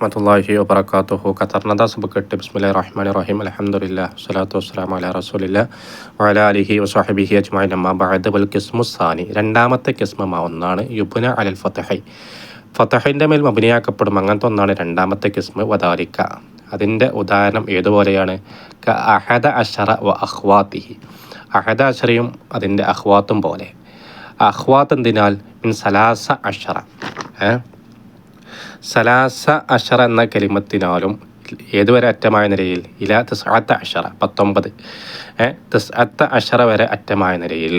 വറഹമത്തല്ലാഹി വബർക്കാത്തുഹു ഖത്തർനദ സുബക്കെട്ട് ബിസ്മില്ലാ റഹ്മാൻ റഹീം അലഹമുല്ല സ്വലാത്തു വസ്സലാം അല റസൂലില്ല വല അലിഹി വസാഹിബിഹി അജ്മായി നമ്മ ബഅദ്. വൽ രണ്ടാമത്തെ കിസ്മ ഒന്നാണ് യുബുന അലൽ ഫത്തഹൈ ഫത്തഹിന്റെ മേൽ മബിനിയാക്കപ്പെടും അങ്ങനത്തെ ഒന്നാണ് രണ്ടാമത്തെ കിസ്മ. വദാലിക്ക. അതിന്റെ ഉദാഹരണം ഏതുപോലെയാണ്? ക അഹദ അഷറ വ അഹ്വാത്തിഹി അഹദ അഷറയും അതിന്റെ അഹ്വാത്തും പോലെ. അഹ്വാത്ത് എന്തിനാൽ? മിൻ സലാസ അഷറ ഏഹ് സലാസ അഷറ എന്ന കലിമത്തിനാലും ഏതുവരെ അറ്റമായ നിലയിൽ? ഇല തസ്അത്ത അഷറ പത്തൊമ്പത്. തസ്അത്ത അഷറ വരെ അറ്റമായ നിലയിൽ.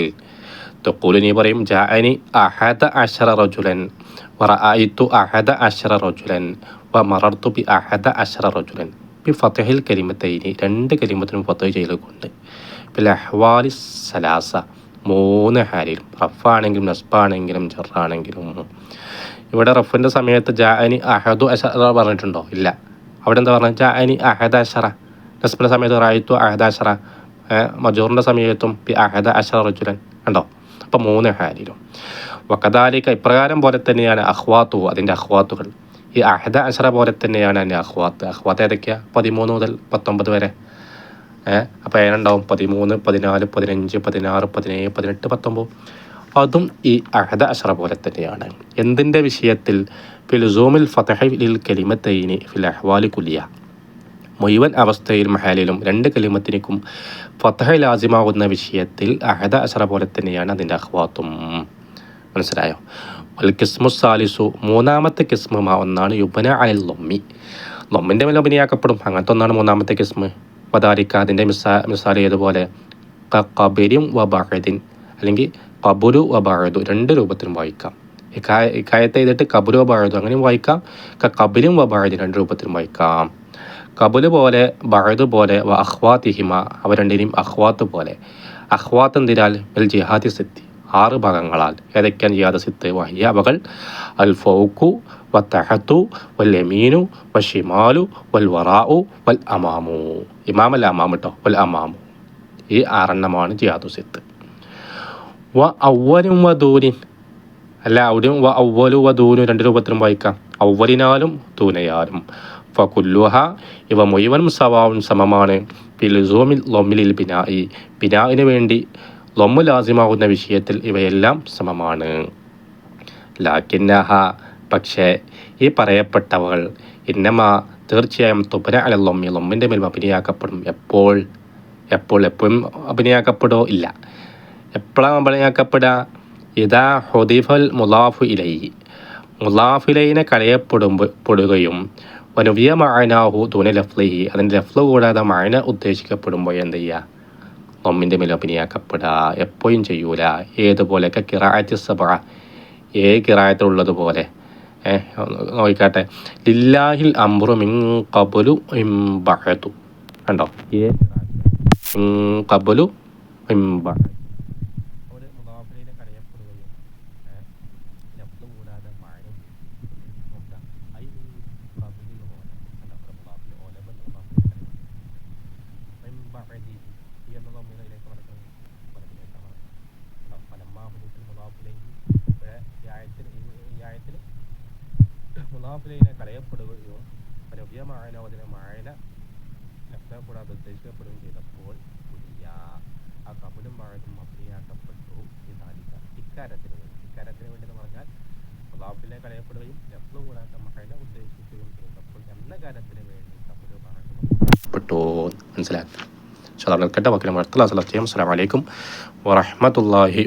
തൊക്കൂലു നീ പറയും ജാഅനി അഹദ അഷറ റജുലൻ വറഅയിത്തു അഹദ അഷറ റജുലൻ വ മറർത്തു ബി അഹദ അഷറ റജുലൻ. ബി ഫത്തഹിൽ കലിമത്തൈനി രണ്ട് കലിമത്തിനും ഫത്തഹ് ചെയ്തുകൊണ്ട് പിന്നെ അഹ്വാലി സലാസ മൂന്ന് ഹാലിലും റഫാണെങ്കിലും നസ്ബാണെങ്കിലും ജറാണെങ്കിലും. ഇവിടെ റഫിന്റെ സമയത്ത് ജാ അനി അഹദു അഷറ പറഞ്ഞിട്ടുണ്ടോ? ഇല്ല. അവിടെ എന്താ പറഞ്ഞത്? ജാ അനി അഹദ അഷറ നസ്ബിന്റെ സമയത്ത് റായിത്തു അഹദ അഷറ മജൂറിന്റെ സമയത്തും പി അഹദ അഷറ റജുലൻ. കണ്ടോ? അപ്പോൾ മൂന്ന് ഹാരിലും. വക്കദാലിക്ക ഇപ്രകാരം പോലെ തന്നെയാണ് അഹ്വാത്തു അതിന്റെ അഹ്വാത്തുകൾ ഈ അഹദ അഷറ പോലെ തന്നെയാണ് അതിന്റെ അഹ്വാത്ത് അഹ്വാത്ത് ഏതൊക്കെയാണ് പതിമൂന്ന് മുതൽ പത്തൊമ്പത് വരെ. ഏഹ് അപ്പോൾ ഏനുണ്ടാവും പതിമൂന്ന് പതിനാല് പതിനഞ്ച് പതിനാറ് പതിനേഴ് പതിനെട്ട് പത്തൊമ്പത്. അതും ഈ അഹദ അഷറ പോലെ തന്നെയാണ്. എന്തിന്റെ വിഷയത്തിൽ? ഫിലുസോമിൽ ഫതഹിൽ കലിമത്തൈനി ഫിൽ അഹ്വാലി കുലിയ മുഴുവൻ അവസ്ഥയിൽ മഹാലിലും രണ്ട് കലിമത്തിനും ഫതഹ ലാസിമാകുന്ന വിഷയത്തിൽ അഹദ അഷറ പോലെ തന്നെയാണ് അതിന്റെ അഹ്വാത്തും. മനസ്സിലായോ? വൽ കിസ്മു സാലിസു മൂന്നാമത്തെ കിസ്മുമാ ഒന്നാണ് യുബന അൽ ലൊമ്മി. ലൊമ്മിന്റെ മേലെ അഭിനയാക്കപ്പെടും. അങ്ങനത്തെ ഒന്നാണ് മൂന്നാമത്തെ കിസ്മ്. വദാരിക്ക അതിന്റെ മിസാ മിസാൽ ഏതുപോലെ? കബരിയും വബാഹദിൻ അല്ലെങ്കിൽ കബുരു വബാഴതു രണ്ട് രൂപത്തിലും വായിക്കാം. ഇക്കായ ഇക്കായത്തെ ചെയ്തിട്ട് കബുരു വബാഴതു അങ്ങനെയും വായിക്കാം. കബിലും വബാഴതു രണ്ട് രൂപത്തിലും വായിക്കാം. കബുൽ പോലെ ബഴതു പോലെ വ അഹ്വാത്തിഹിമ അവ രണ്ടിനെയും അഹ്വാത്ത് പോലെ. അഹ്വാത്ത് എന്തിനാൽ? ബിൽ ജിഹാദി സിദ്ധി ആറ് ഭാഗങ്ങളാൽ. ഏതൊക്കെയാണ് ജിഹാദ് സിത്ത് വഹിയ അവകൾ അൽ ഫൗക്കു വ തഹത്തു വൽ എമീനു വ ഷിമാലു വൽ വറാഉ വൽ അമാമു. ഇമാമല്ല അമാം കേട്ടോ വൽ അമാമു. ഈ ആറെണ്ണമാണ് ജിഹാദു സിത്ത് വ ഔവലും വ ദൂനിൻ അല്ല അവിടെയും വ അവലു വ ദൂനും രണ്ട് രൂപത്തിലും വായിക്കാം. ഔവലിനാലും ദൂനയാലും ഫുല്ലുഹ ഇവ മുഴുവനും സവാവും സമമാണ്. ഫിലുസോമിൽ ലൊമ്മിലിൽ ബിനായി. ബിനായിന് വേണ്ടി ലൊമ്മു ലാസിമാകുന്ന വിഷയത്തിൽ ഇവയെല്ലാം സമമാണ്. ലാക്കിന്നഹ പക്ഷേ ഈ പറയപ്പെട്ടവകൾ ഇന്നമ തീർച്ചയായും തുപന അല ലൊമ്മി. ലൊമ്മിന്റെ മേൽ അഭിനയാക്കപ്പെടും. എപ്പോൾ? എപ്പോൾ എപ്പോഴും അഭിനയാക്കപ്പെടോ? ഇല്ല. എപ്പോഴാണ് അഭിനയാക്കപ്പെടുക ഇതാ ഹൊദിഫൽ മുലാഫു ഇലൈ മുലാഫിലൈനെ കളയപ്പെടുമ്പോൾ പെടുകയും വനുവിയ മായനാഹു തുന ലഫ്ലിഹി അതിന്റെ ലഫ്ല കൂടാതെ മായന ഉദ്ദേശിക്കപ്പെടുമ്പോൾ എന്ത് ചെയ്യുക? നൊമ്മിന്റെ മിലോപിനിയാക്കപ്പെടുക എപ്പോഴും ചെയ്യൂല. ഏതുപോലെയൊക്കെ കിറായത്ത് സഭ ഏ കിറായത്തിലുള്ളതുപോലെ. നോക്കിക്കാട്ടെ. ലില്ലാഹിൽ അംറു മിൻ കബുലു ഇംബഅതു കണ്ടോ? ഏ കബുലു ഇംബഅതു മുലാഫിലിനെ കളയപ്പെടുകയും രവ്യമായന അതിനെ മായന കൂടാതെ ഉദ്ദേശിക്കപ്പെടുകയും ചെയ്തപ്പോൾ പുതിയ ആ കപിലും അഭിയാക്കപ്പെട്ടു ഇതാലിക്ക ഇക്കാര്യത്തിന് വേണ്ടി ഇക്കാര്യത്തിന് വേണ്ടി എന്ന് പറഞ്ഞാൽ മുലാഫിലെ കളയപ്പെടുകയും ലഫ്ല കൂടാൻ മഴന ഉദ്ദേശിക്കുകയും ചെയ്തപ്പോൾ എന്ന കാര്യത്തിന് വേണ്ടി തമ്മിൽ പറഞ്ഞു. മനസ്സിലാക്കി സാധാരണ കേട്ട വക്കിലും വർത്തല അസ്സലാം വലൈക്കും വറഹമത്തല്ലാഹി